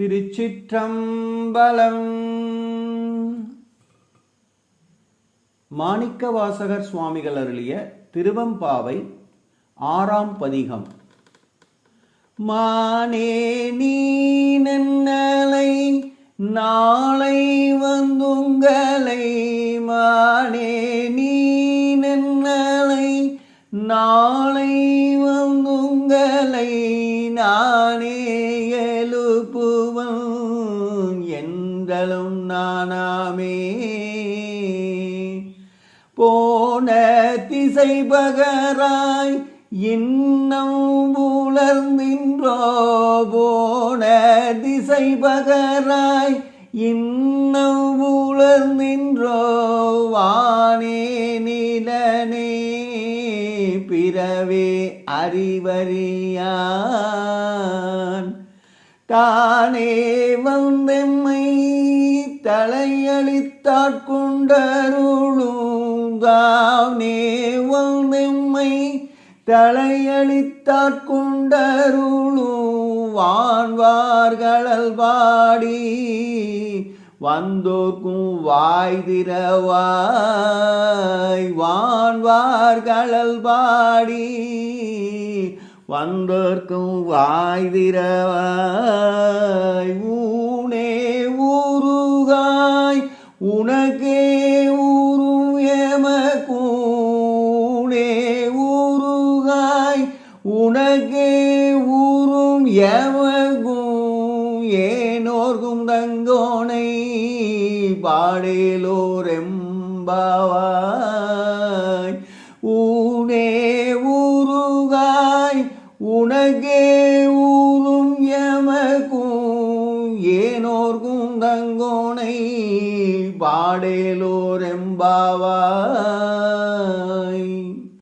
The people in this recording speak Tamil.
திருச்சிற்றம்பலம். மாணிக்கவாசகர் சுவாமிகள் அருளிய திருவம்பாவை ஆறாம் பதிகம். மானே நீ நன்னலை நாளை வந்துங்களை நாளை வங்குங்களை நானே எழுப்புவன். என்றலும் நானாமே. போன திசை பகராய் இன்னும் உலர்ந்தின்றோ. போன திசை பகராய் இன்னும் உலர்ந்தின்றோ. நிலனே பிறவே அறிவறியான். தானே வந்தெம்மை தலையளித்தாட்கொண்டருளும் தானே வந்தெம்மை தலையளித்தாட்கொண்டருளும் வான்வார்களல் பாடி வந்தோர்க்கும் வாய்திரவா வான்வார்களல் பாடி. வந்தோர்க்கும் வாய்திரவாய் ஊனே ஊருகாய் உனக்கே ஊரும் எமக்கூனே ஊருகாய் உனக்கே ஊரும் எமகும் ஏனோர்கும் தங்கோ பாடேலோரெம்பாவாய். ஊனே ஊருகாய் உனகே ஊரும் எமக்கும் ஏனோர்கும் தங்கோனை பாடேலோரெம்பாவாய்.